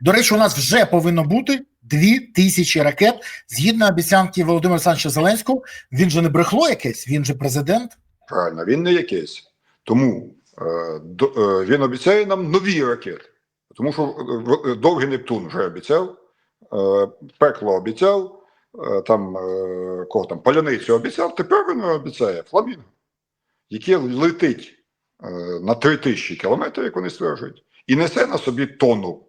До речі, у нас вже повинно бути дві тисячі ракет згідно обіцянки Володимира Олександровича Зеленського. Він же не брехло якесь, він же президент. Правильно, він не якийсь. Тому е, до, е, він обіцяє нам нові ракети. Тому що е, довгий Нептун вже обіцяв, е, пекло обіцяв, е, там е, кого там паляницю обіцяв. Тепер він обіцяє фламінго, яке летить е, на три тисячі кілометрів, як вони стверджують, і несе на собі тонну,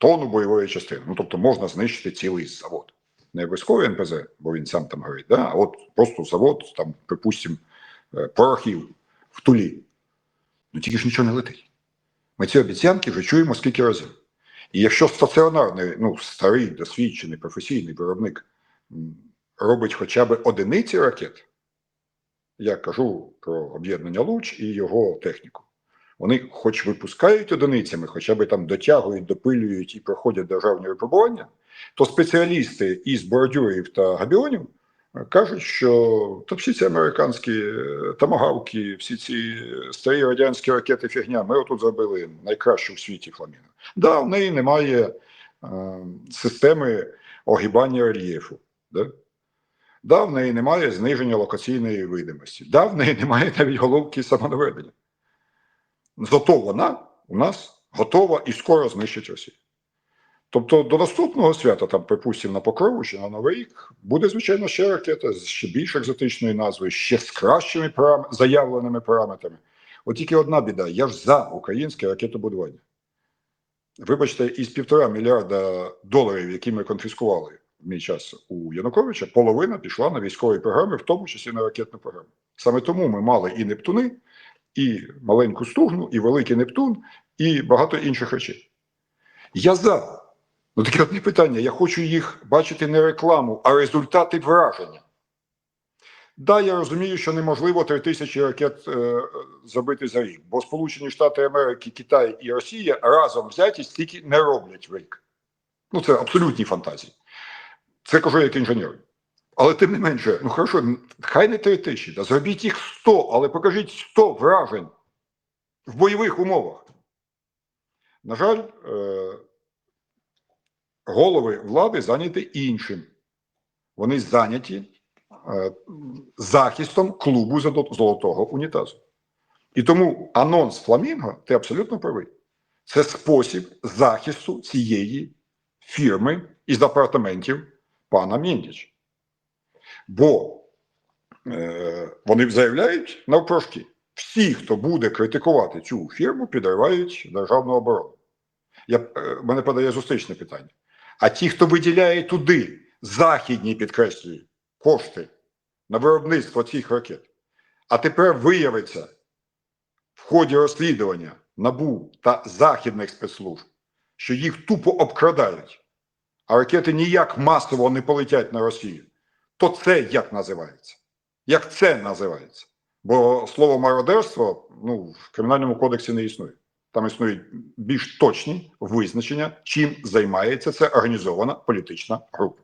тонну бойової частини. Ну тобто можна знищити цілий завод. Не обов'язково НПЗ, бо він сам там горить, да? а от просто завод, там, припустимо, е, порохів в тулі. Ну тільки ж нічого не летить. Ми ці обіцянки вже чуємо скільки разів. І якщо стаціонарний, ну, старий, досвідчений, професійний виробник робить хоча б одиниці ракет, я кажу про об'єднання Луч і його техніку. Вони хоч випускають одиницями, хоча б там дотягують, допилюють і проходять державні випробування, то спеціалісти із бордюрів та габіонів е, кажуть, що та всі ці американські е, тамагавки, всі ці е, старі радянські ракети фігня, ми отут зробили найкращу в світі фламіну. Да, в неї немає е, системи огибання рельєфу. Да? Да, в неї немає зниження локаційної видимості. Да, в неї немає навіть головки самонаведення. Зато вона у нас готова і скоро знищить Росію. Тобто до наступного свята, там, припустимо, на Покрову чи на Новий рік, буде, звичайно, ще ракета з ще більш екзотичною назвою, ще з кращими парам... заявленими параметрами. От тільки одна біда: я ж за українське ракетобудування. Вибачте, із півтора мільярда доларів, які ми конфіскували в мій час у Януковича, половина пішла на військові програми, в тому числі на ракетну програму. Саме тому ми мали і Нептуни, і маленьку стугну, і великий Нептун, і багато інших речей. Я за. Ну таке одне питання. Я хочу їх бачити не рекламу, а результати враження. Да, я розумію, що неможливо три тисячі ракет е, зробити за рік, бо Сполучені Штати Америки, Китай і Росія разом взяті стільки не роблять в рік. Ну, це абсолютні фантазії. Це кажу як інженер. Але тим не менше, ну хорошо, хай не три тисячі, та зробіть їх 100, але покажіть 100 вражень в бойових умовах. На жаль, е, голови влади зайняті іншим. Вони зайняті е, захистом клубу золотого унітазу. І тому анонс Фламінго, ти абсолютно правий. Це спосіб захисту цієї фірми із апартаментів пана Міндіча. Бо е, вони заявляють навпрошки, всі, хто буде критикувати цю фірму, підривають державну оборону. Я, е, мене подає зустрічне питання. А ті, хто виділяє туди західні підкреслюю, кошти на виробництво цих ракет, а тепер виявиться в ході розслідування НАБУ та західних спецслужб, що їх тупо обкрадають, а ракети ніяк масово не полетять на Росію, то це як називається? Як це називається? Бо слово мародерство ну, в кримінальному кодексі не існує. Там існують більш точні визначення, чим займається ця організована політична група.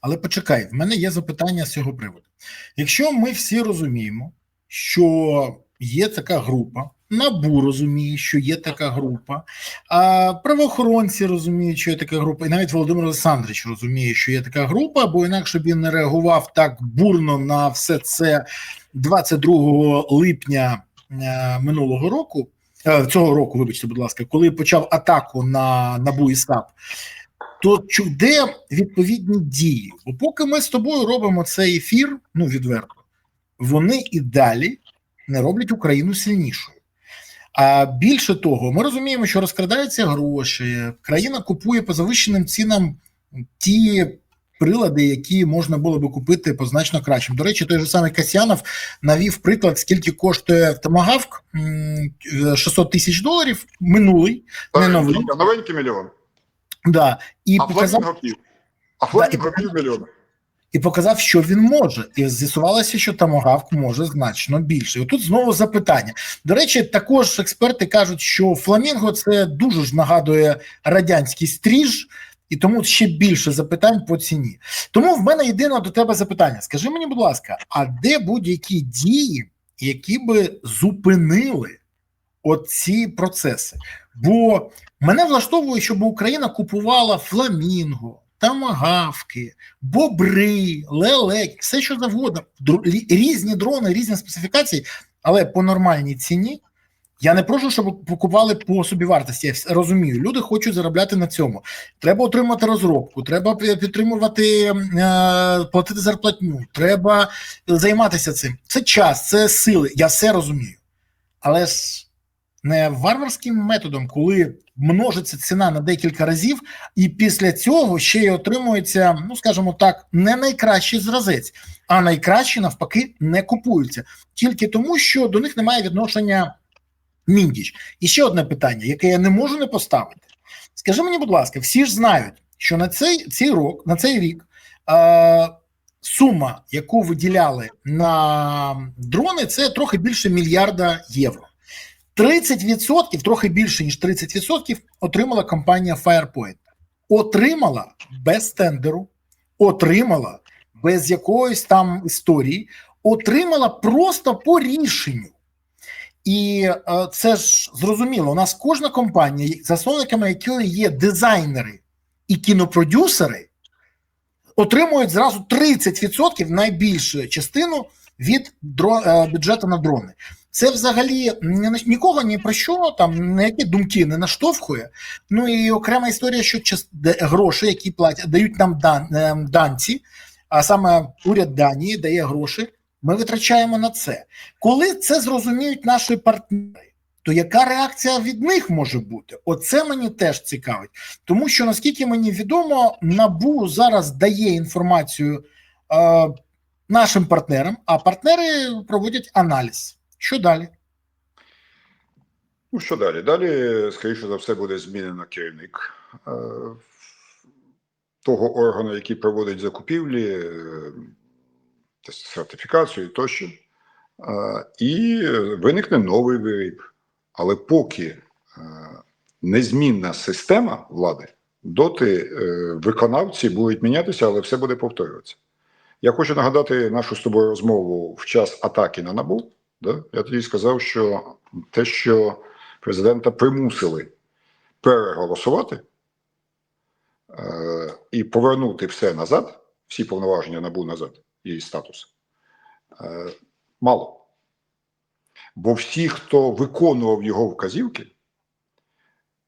Але почекай, в мене є запитання з цього приводу. Якщо ми всі розуміємо, що є така група, НАБУ розуміє, що є така група, а правоохоронці розуміють, що є така група, і навіть Володимир Олександрович розуміє, що є така група, бо інакше б він не реагував так бурно на все це 22 липня е, минулого року. е, Цього року, вибачте, будь ласка, коли почав атаку на НАБУ і САП, то чу- де відповідні дії? Бо поки ми з тобою робимо цей ефір, ну відверто, вони і далі не роблять Україну сильнішою. А більше того, ми розуміємо, що розкрадаються гроші, країна купує по завищеним цінам ті прилади, які можна було би купити по значно кращим. До речі, той же самий Касьянов навів приклад, скільки коштує Томагавк 600 тисяч доларів минулий, не новий. Новенький мільйон. Да, і а показав. А фламінго пів мільйона. І показав, що він може, і з'ясувалося, що Тамагавк може значно більше. І отут знову запитання. До речі, також експерти кажуть, що фламінго це дуже ж нагадує радянський стріж, і тому ще більше запитань по ціні. Тому в мене єдине до тебе запитання: скажи мені, будь ласка, а де будь-які дії, які би зупинили оці процеси. Бо мене влаштовує, щоб Україна купувала фламінго, тамагавки, бобри, лелек, все що завгодно, різні дрони, різні специфікації, але по нормальній ціні. Я не прошу, щоб покупали по собівартості. Я розумію, люди хочуть заробляти на цьому. Треба отримати розробку, треба підтримувати, е, платити зарплатню, треба займатися цим. Це час, це сили. Я все розумію. Але ж не варварським методом, коли множиться ціна на декілька разів, і після цього ще й отримується, ну скажімо так, не найкращий зразець, а найкращі навпаки не купуються тільки тому, що до них немає відношення міндіч. І ще одне питання, яке я не можу не поставити. Скажи мені, будь ласка, всі ж знають, що на цей, цей рок, на цей рік е, сума, яку виділяли на дрони, це трохи більше мільярда євро. 30%, трохи більше ніж 30%, отримала компанія Firepoint. Отримала без тендеру, отримала без якоїсь там історії, отримала просто по рішенню. І е, це ж зрозуміло. У нас кожна компанія, засновниками якої є дизайнери і кінопродюсери, отримують зразу 30% найбільшу частину від е, бюджету на дрони. Це взагалі ні- нікого ні про що там ніякі думки не наштовхує. Ну і окрема історія, що гроші, які платять, дають нам дан, е, данці, а саме уряд Данії дає гроші. Ми витрачаємо на це. Коли це зрозуміють наші партнери, то яка реакція від них може бути? Оце мені теж цікавить. Тому що, наскільки мені відомо, НАБУ зараз дає інформацію е, нашим партнерам, а партнери проводять аналіз. Що далі? Ну що далі? Далі, скоріше за все, буде змінено керівник е, того органу, який проводить закупівлі, е, сертифікацію тощо. Е, і виникне новий виріб. Але поки незмінна система влади, доти виконавці будуть мінятися, але все буде повторюватися. Я хочу нагадати нашу з тобою розмову в час атаки на НАБУ. Да? Я тоді сказав, що те, що президента примусили переголосувати е, і повернути все назад, всі повноваження НАБУ назад, її статус, е, мало. Бо всі, хто виконував його вказівки,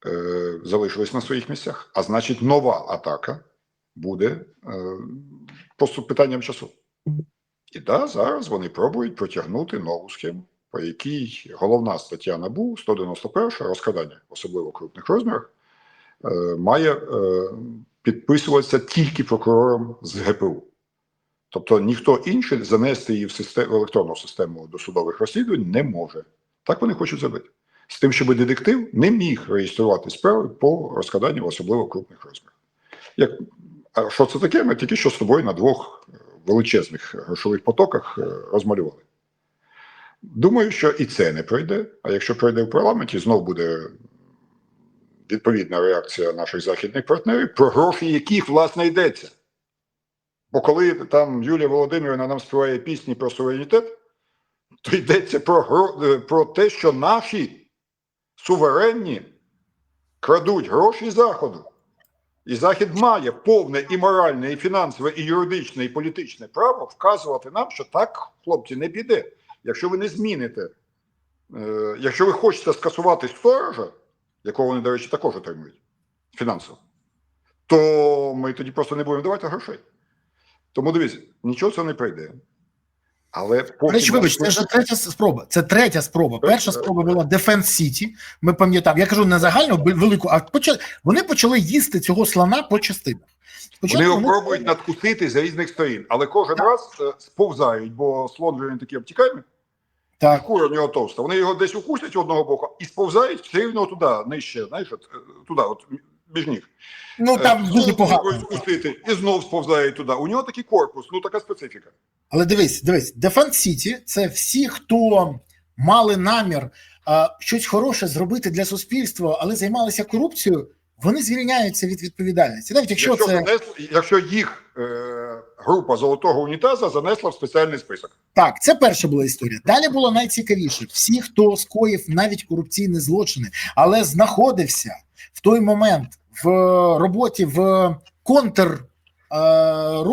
е, залишились на своїх місцях. А значить, нова атака буде е, просто питанням часу. І да, зараз вони пробують протягнути нову схему, по якій головна стаття НАБУ 191 розкрадання, особливо крупних розмірах, е, має е, підписуватися тільки прокурором з ГПУ. Тобто ніхто інший занести її в, систему, в електронну систему досудових розслідувань не може. Так вони хочуть зробити. З тим, щоб детектив не міг реєструвати справи по розкраданню, особливо крупних розмірах. Як, а що це таке? Ми тільки що з тобою на двох е, величезних грошових потоках е, розмалювали. Думаю, що і це не пройде. А якщо пройде в парламенті, знов буде відповідна реакція наших західних партнерів, про гроші, яких власне йдеться. Бо коли там Юлія Володимирівна нам співає пісні про суверенітет, то йдеться про, е, про те, що наші суверенні крадуть гроші Заходу. І Захід має повне і моральне, і фінансове, і юридичне, і політичне право вказувати нам, що так, хлопці, не піде. Якщо ви не зміните, е, якщо ви хочете скасувати сторожа, якого вони, до речі, також отримують фінансово, то ми тоді просто не будемо давати грошей. Тому дивіться, нічого це не прийде. Але поки речі, вибач, це вже третя спроба. Це третя спроба. Перша спроба була Defense City. Ми пам'ятаємо. Я кажу не загальну велику, а почали, вони почали їсти цього слона по частинах. Вони Спочатку його вони- пробують надкусити з різних сторін, але кожен раз е, сповзають, бо слон же він такий обтікальний, Так, кура в нього товста. Вони його десь укусять одного боку і сповзають все рівно туди, нижче, знаєш, от, е, туди, от між ніг. ну там Е, дуже знову погано. Спустити, і знов сповзають туди. У нього такий корпус, ну така специфіка. Але дивись, дивись, Defense City – це всі, хто мали намір а, щось хороше зробити для суспільства, але займалися корупцією. вони звільняються від відповідальності. Навіть якщо, Якщо, це занесли- якщо їх е, група золотого унітаза занесла в спеціальний список. так, це перша була історія. Далі було найцікавіше: всі, хто скоїв навіть корупційні злочини, але знаходився в той момент в роботі в контр. е,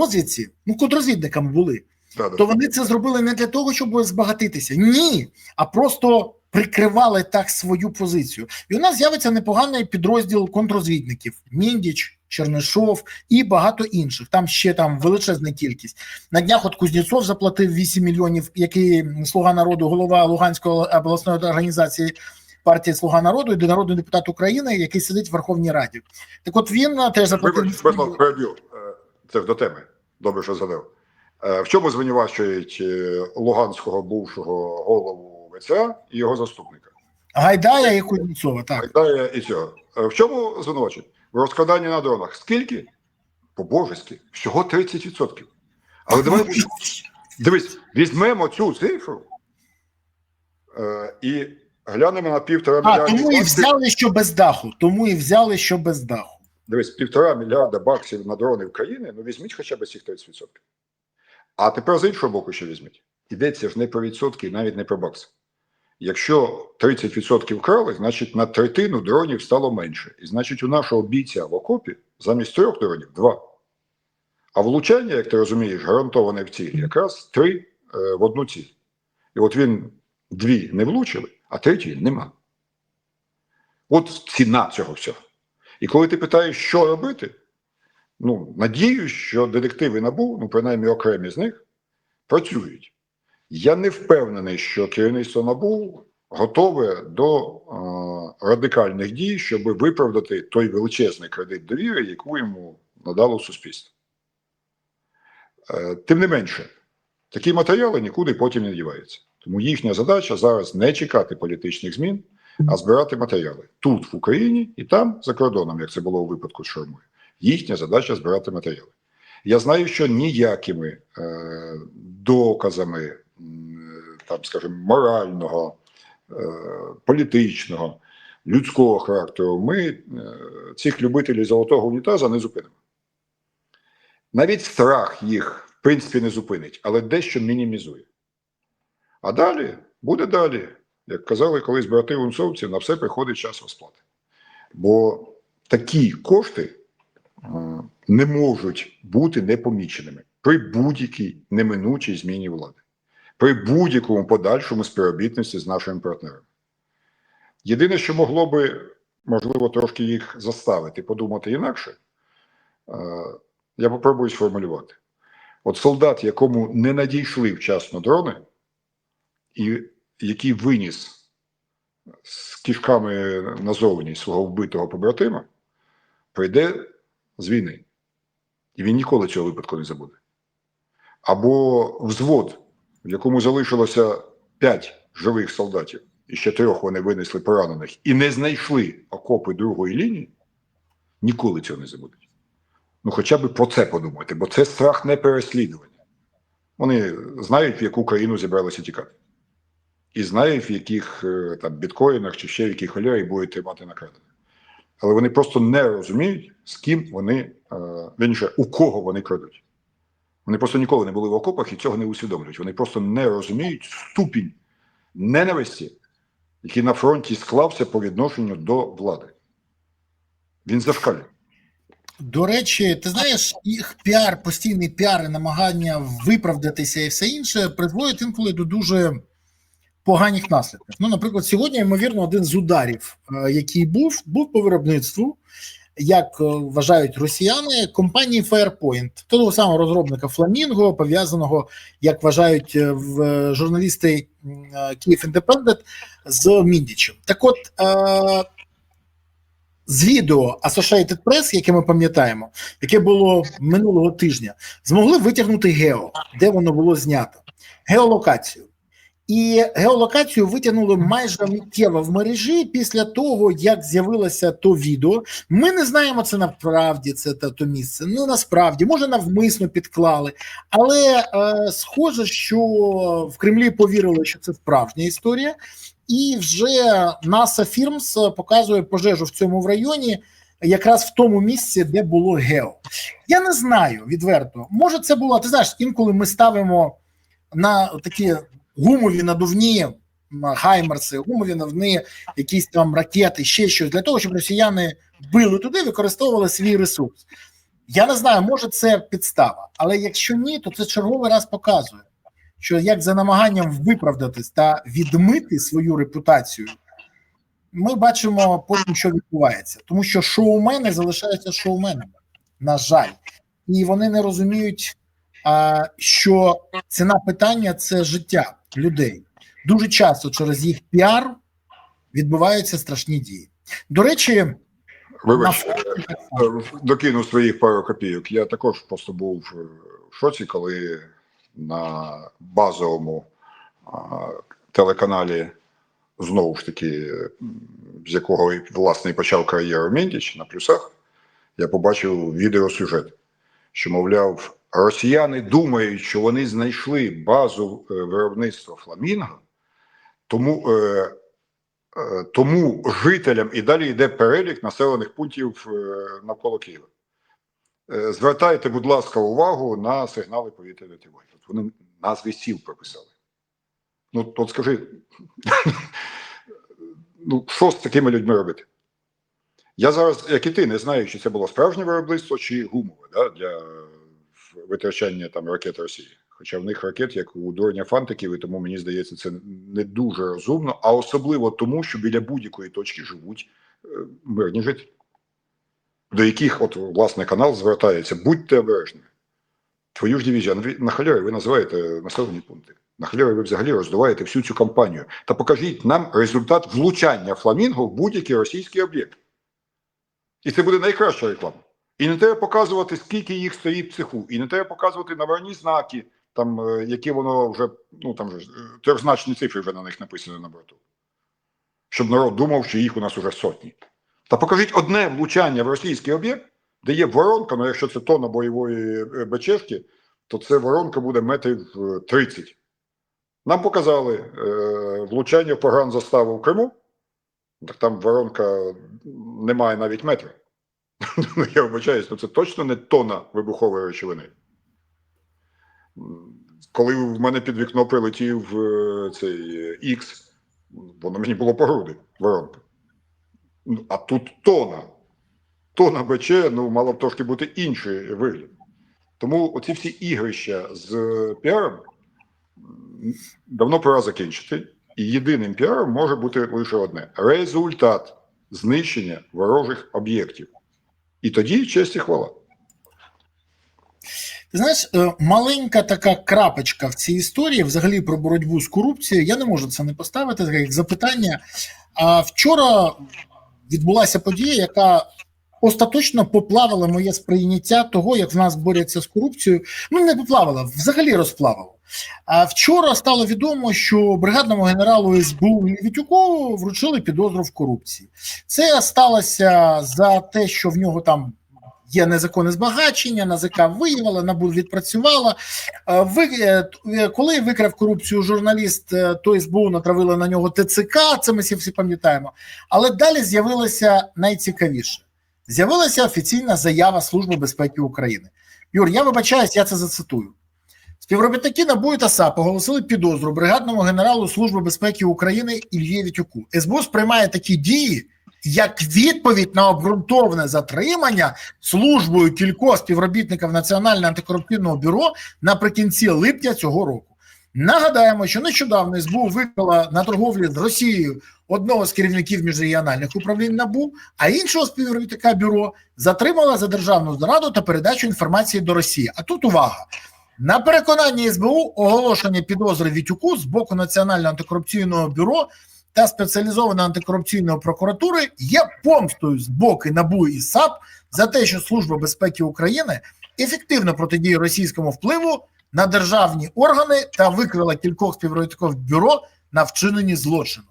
ну контррозвідниками були, Да, да. то вони це зробили не для того, щоб збагатитися. Ні, а просто прикривали так свою позицію. І у нас з'явиться непоганий підрозділ контррозвідників: Міндіч, Чернишов і багато інших. Там ще там величезна кількість. На днях от Кузнєцов заплатив 8 мільйонів, який слуга народу, голова Луганської обласної організації. Партії Слуга народу і народний депутат України, який сидить в Верховній Раді. Так, от він е, теж заплатив. Вибач. Е, Це до теми. Добре, що згадав. Е, В чому звинувачують Луганського бувшого голову ВЦА і його заступника? Гайдая і Кузнєцова, так. Гайдая і цього. В чому звинувачують? В розкраданні на дронах. Скільки? По-божески. Всього 30%. Але давай дивись, візьмемо цю цифру е, і глянемо на півтора мільярда. А, тому і взяли, що без даху. Тому і взяли, що без даху. Дивись, півтора мільярда баксів на дрони України, ну візьміть хоча б цих 30%. А тепер з іншого боку, що візьміть. Йдеться ж не про відсотки, і навіть не про бакси. Якщо 30% вкрали, значить на третину дронів стало менше. І значить, у нашого бійця в окопі замість трьох дронів два. А влучання, як ти розумієш, гарантоване в ціль, якраз три е, в одну ціль. І от він дві не влучили, а третьої нема. От ціна цього всього. І коли ти питаєш, що робити, ну, надіюсь, що детективи НАБУ, ну, принаймні окремі з них, працюють. Я не впевнений, що керівництво НАБУ готове до е, радикальних дій, щоб виправдати той величезний кредит довіри, яку йому надало суспільство. Е, тим не менше, такі матеріали нікуди потім не діваються. Тому їхня задача зараз не чекати політичних змін, а збирати матеріали тут, в Україні, і там, за кордоном, як це було у випадку з Шармою. Їхня задача збирати матеріали. Я знаю, що ніякими е, доказами, м, там, скажімо, морального, е, політичного, людського характеру ми е, цих любителів золотого унітаза не зупинимо. Навіть страх їх, в принципі, не зупинить, але дещо мінімізує. А далі буде далі. Як казали колись брати унцовці, на все приходить час розплати. Бо такі кошти е, не можуть бути непоміченими при будь-якій неминучій зміні влади, при будь-якому подальшому співробітництві з нашими партнерами. Єдине, що могло би, можливо, трошки їх заставити подумати інакше, е, я попробую сформулювати. От солдат, якому не надійшли вчасно дрони, і який виніс з кишками назовні свого вбитого побратима, прийде з війни. І він ніколи цього випадку не забуде. Або взвод, в якому залишилося п'ять живих солдатів, і ще трьох вони винесли поранених, і не знайшли окопи другої лінії, ніколи цього не забудуть. Ну, хоча б про це подумати, бо це страх не переслідування. Вони знають, в яку країну зібралися тікати. І знають, в яких е, там біткоїнах чи ще в яких холєрі будуть тримати накрадене. Але вони просто не розуміють, з ким вони, е, вірніше, у кого вони крадуть. Вони просто ніколи не були в окопах і цього не усвідомлюють. Вони просто не розуміють ступінь ненависті, який на фронті склався по відношенню до влади. Він зашкалює. До речі, ти знаєш, їх піар, постійний піар і намагання виправдатися і все інше призводять інколи до дуже поганих наслідків. Ну, наприклад, сьогодні, ймовірно, один з ударів, е, який був, був по виробництву, як е, вважають росіяни, компанії Firepoint, того самого розробника Фламінго, пов'язаного, як вважають е, в журналісти Київ Індепендент, з Міндічем. Так от. З відео Associated Press, яке ми пам'ятаємо, яке було минулого тижня, змогли витягнути гео, де воно було знято, геолокацію. І геолокацію витягнули майже миттєво в мережі після того, як з'явилося то відео. Ми не знаємо, це насправді це та то місце. Ну насправді, може, навмисно підклали. Але е, схоже, що в Кремлі повірили, що це справжня історія. І вже NASA Firms показує пожежу в цьому районі, якраз в тому місці, де було гео. Я не знаю відверто. Може, це було. Ти знаєш, інколи ми ставимо на такі гумові надувні м, хаймерси, гумові надувні якісь там ракети, ще щось. Для того, щоб росіяни били туди, використовували свій ресурс. Я не знаю, може це підстава, але якщо ні, то це черговий раз показує, що як за намаганням виправдатись та відмити свою репутацію, ми бачимо потім, що відбувається, тому що шоумени залишаються шоуменами, на жаль, і вони не розуміють, що ціна питання це життя людей. Дуже часто через їх піар відбуваються страшні дії. До речі, Вибач, е, докину своїх пару копійок. Я також просто був в шоці, коли на базовому телеканалі, знову ж таки, з якого власне і почав кар'єру Міндіч на плюсах, я побачив відеосюжет, що, мовляв, росіяни думають, що вони знайшли базу е, виробництва фламінго, тому. Е, Е, Тому жителям і далі йде перелік населених пунктів е, навколо Києва. Звертайте, будь ласка, увагу на сигнали повітряної тривоги. От вони назви сіл прописали. Ну, от скажи, ну, що з такими людьми робити? Я зараз, як і ти, не знаю, чи це було справжнє виробництво, чи гумове да, для витрачання там ракет Росії. Хоча в них ракет, як у дроня фантиків, і тому мені здається, це не дуже розумно, а особливо тому, що біля будь-якої точки живуть е, мирні жителі, до яких, от власне, канал звертається: будьте обережні. Твою ж дивізію, на халярі ви називаєте населені пункти. На халярі ви взагалі роздуваєте всю цю кампанію. Та покажіть нам результат влучання фламінго в будь-який російський об'єкт. І це буде найкраща реклама. І не треба показувати, скільки їх стоїть в цеху, і не треба показувати наварні знаки, там, е, які воно вже, ну там же ж, е, трьохзначні цифри вже на них написані на борту. Щоб народ думав, що їх у нас уже сотні. Та покажіть одне влучання в російський об'єкт, де є воронка, ну якщо це тонна бойової е, то це воронка буде метрів е, 30. Нам показали е, влучання в погранзаставу в Криму, так там воронка не має навіть метра. Ну, я вибачаюсь, ну це точно не тонна вибухової речовини. Коли в мене під вікно прилетів е, цей X, воно мені було по груди, воронка. Ну, А тут тона. Тона БЧ, ну, мало б трошки бути інший вигляд. Тому оці всі ігрища з піаром давно пора закінчити. І єдиним піаром може бути лише одне: результат знищення ворожих об'єктів. І тоді честь і хвала. Ти знаєш, е, маленька така крапочка в цій історії, взагалі про боротьбу з корупцією. Я не можу це не поставити як запитання. А вчора відбулася подія, яка остаточно поплавила моє сприйняття того, як в нас борються з корупцією. Ну не поплавила, взагалі розплавила. А вчора стало відомо, що бригадному генералу СБУ Вітюку вручили підозру в корупції. Це сталося за те, що в нього там є незаконне збагачення, НАЗК виявила, НАБУ відпрацювала. Е, Ви, е, коли викрав корупцію журналіст, е, то СБУ натравили на нього ТЦК, це ми всі, всі пам'ятаємо. Але далі з'явилося найцікавіше. З'явилася офіційна заява Служби безпеки України. Юр, я вибачаюсь, я це зацитую. Співробітники НАБУ та САП оголосили підозру бригадному генералу Служби безпеки України Ільї Вітюку. СБУ сприймає такі дії як відповідь на обґрунтоване затримання службою кількох співробітників Національного антикорупційного бюро наприкінці липня цього року. Нагадаємо, що нещодавно СБУ викрила на торговлі з Росією одного з керівників міжрегіональних управлінь НАБУ, а іншого співробітника бюро затримала за державну зраду та передачу інформації до Росії. А тут увага. На переконання СБУ оголошення підозри Вітюку з боку Національного антикорупційного бюро та спеціалізованої антикорупційної прокуратури є помстою з боку НАБУ і САП за те, що Служба безпеки України ефективно протидіє російському впливу на державні органи та викрила кількох співробітників бюро на вчиненні злочину.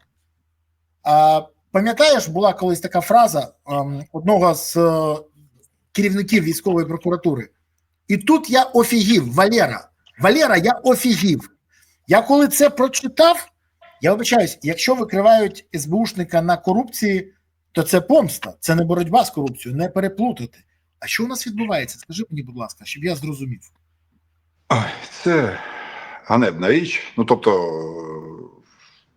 Пам'ятаєш, була колись така фраза ем, одного з е, керівників військової прокуратури. І тут я офігів, Валера. Валера, я офігів. Я коли це прочитав, я вибачаюсь, якщо викривають СБУшника на корупції, то це помста, це не боротьба з корупцією, не переплутати. А що у нас відбувається? Скажи мені, будь ласка, щоб я зрозумів. Це ганебна річ. Ну тобто,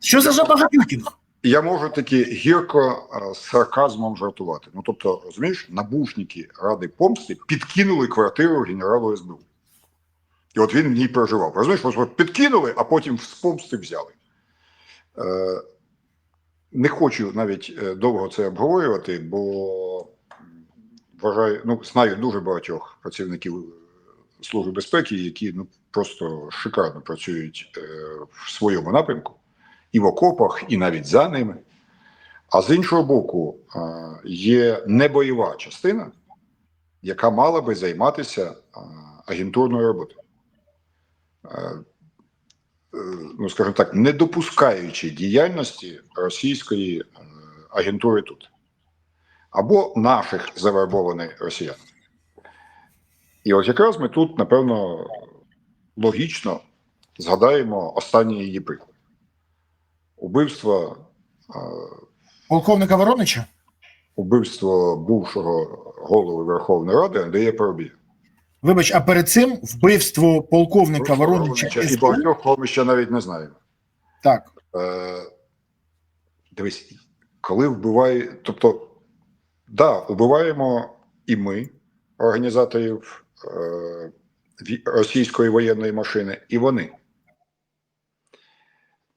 Що за жабагатюкінг? я можу таки гірко е, з сарказмом жартувати. Ну тобто, розумієш, набушники Ради помсти підкинули квартиру генералу СБУ. І от він в ній проживав. Розумієш, просто підкинули, а потім з помсти взяли. Е, не хочу навіть е, довго це обговорювати, бо вважаю, ну, знаю дуже багатьох працівників Служби безпеки, які ну, просто шикарно працюють е, в своєму напрямку, і в окопах, і навіть за ними. А з іншого боку, е, є небойова частина, яка мала би займатися е, агентурною роботою. Е, е, ну, скажімо так, не допускаючи діяльності російської е, агентури тут або наших завербованих росіян. І от якраз ми тут, напевно, логічно згадаємо останній її приклад: убивство, Полковника Воронича? убивство бувшого голови Верховної Ради Андрія Парубія. Вибач, а перед цим вбивство полковника Воронича і багатьох кого ми ще навіть не знаємо. Так. Е, дивись, коли вбиває, тобто, да, вбиваємо і ми, організаторів російської воєнної машини, і вони.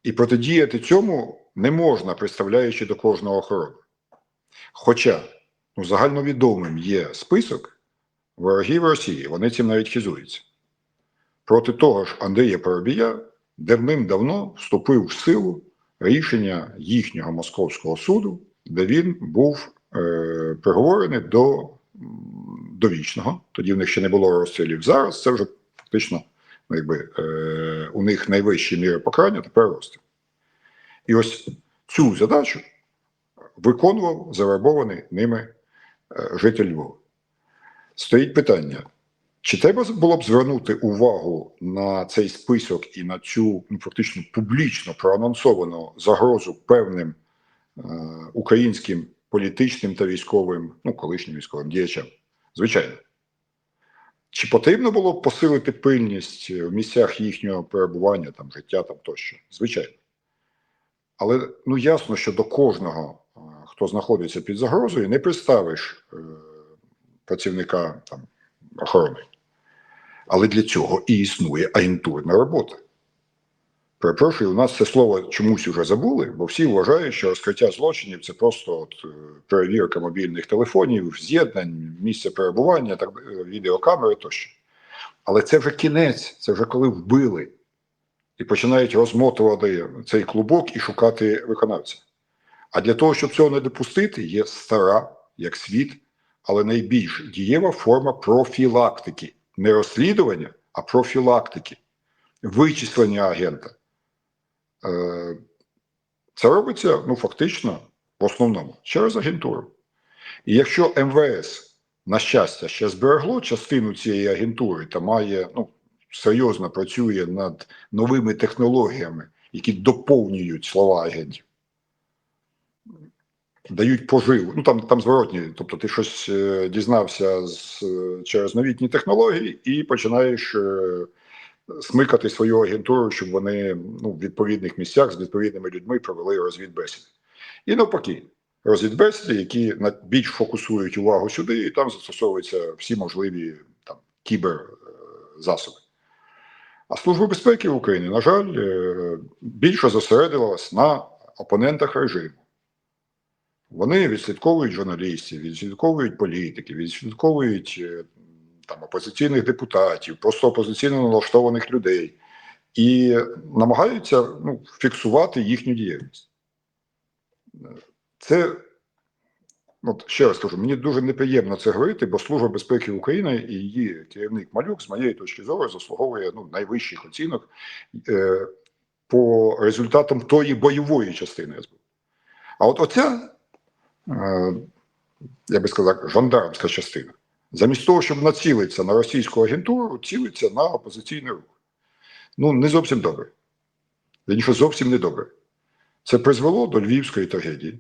І протидіяти цьому не можна, представляючи до кожного охорони. Хоча ну, загальновідомим є список ворогів Росії, вони цим навіть хизуються. Проти того ж Андрія Парубія давним-давно вступив в силу рішення їхнього московського суду, де він був е, приговорений до довічного. Тоді в них ще не було розстрілів. Зараз це вже фактично ну, якби, е, у них найвищі міри покарання, тепер розстріл. І ось цю задачу виконував завербований ними е, житель Львова. Стоїть питання, чи треба було б звернути увагу на цей список і на цю ну, фактично публічно проанонсовану загрозу певним е, українським політичним та військовим, ну колишнім військовим діячам? Звичайно. Чи потрібно було посилити пильність в місцях їхнього перебування, там, життя там тощо? Звичайно. Але ну ясно, що до кожного, хто знаходиться під загрозою, не представиш е, працівника там, охорони. Але для цього і існує агентурна робота. Перепрошую, у нас це слово чомусь уже забули, бо всі вважають, що розкриття злочинів це просто от, е, перевірка мобільних телефонів, з'єднань, місця перебування, так, е, відеокамери тощо. Але це вже кінець, це вже коли вбили і починають розмотувати цей клубок і шукати виконавця. А для того, щоб цього не допустити, є стара, як світ, але найбільш дієва форма профілактики. Не розслідування, а профілактики, вичислення агента. Е, Це робиться ну, фактично в основному через агентуру. І якщо МВС, на щастя, ще зберегло частину цієї агентури та має ну, серйозно працює над новими технологіями, які доповнюють слова агентів, дають поживу. Ну там там зворотні, тобто ти щось е, дізнався з, е, через новітні технології і починаєш смикати свою агентуру, щоб вони ну, в відповідних місцях з відповідними людьми провели розвідбесіди. І навпаки, розвідбесіди, які більш фокусують увагу сюди, і там застосовуються всі можливі там кіберзасоби. А Служба безпеки України, на жаль, е, більше зосередилась на опонентах режиму. Вони відслідковують журналістів, відслідковують політиків, відслідковують е, там, опозиційних депутатів, просто опозиційно налаштованих людей і намагаються ну, фіксувати їхню діяльність. Це, от ще раз кажу, мені дуже неприємно це говорити, бо Служба безпеки України і її керівник Малюк, з моєї точки зору, заслуговує ну, найвищих оцінок е, по результатам тої бойової частини СБУ. А от оця е, я би сказав, жандармська частина. Замість того, щоб націлитися на російську агентуру, цілиться на опозиційний рух. Ну, не зовсім добре. Він що зовсім не добре. Це призвело до львівської трагедії.